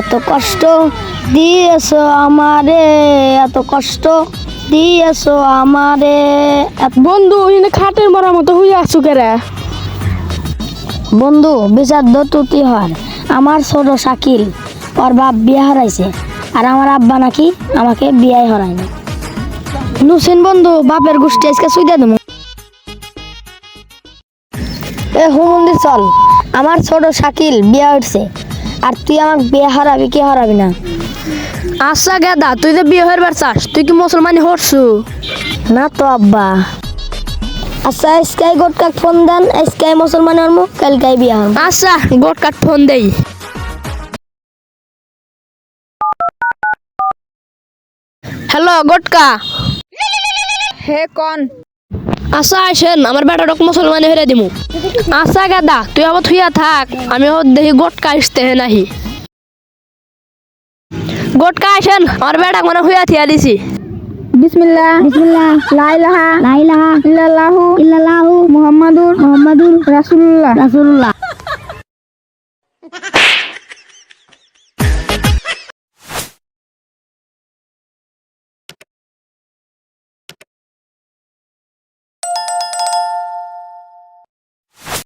এত কষ্ট দিয়েছ আমারে এত কষ্ট দিয়েছ আমারে। বন্ধু এখানে খাটের মরার মতো হয়ে আছো কেরা? বন্ধু বিচার তুতি হর আমার ছোট শাকিল ওর বাপ বিয়ে হারাইছে আর আমার আব্বা নাকি আমাকে বিয়ে হারায়নি। নুসেন বন্ধু বাপের গোষ্ঠী আজকে সুইদা দেবো। এ হুমন্দির চল। আমার ছোট শাকিল বিয়ে উঠছে আর তুই আমাকে বিয়ে হারাবি কি হারাবি না? আচ্ছা গেদা তুই তো বিয়ে হয়ে চাস তুই কি মুসলমানি হরছু? না তো আব্বা। আচ্ছা স্কাই গোটকাক ফোন দেন স্কাই মুসলমান হরমু কালকাই বিয়ে হরমু আচ্ছা গোটকাট ফোন দেই। হ্যালো গোটকা হে কন। আচ্ছা আসেন আমার বেটাটক মুসলমানে হয়ে দিমু। আচ্ছা গাদা তুই আবার থুইয়া থাক আমি ওর দেখি গোটকা আসতে হে নাহি। গোটকা আসেন আমার বেটাক মানে হুইয়া থিয়া দিছি। বিসমিল্লাহ বিসমিল্লাহ লা ইলাহা লা ইলাহা ইল্লাল্লাহু ইল্লাল্লাহু মুহাম্মাদুর মুহাম্মাদুর রাসূলুল্লাহ। রাসূলুল্লাহ।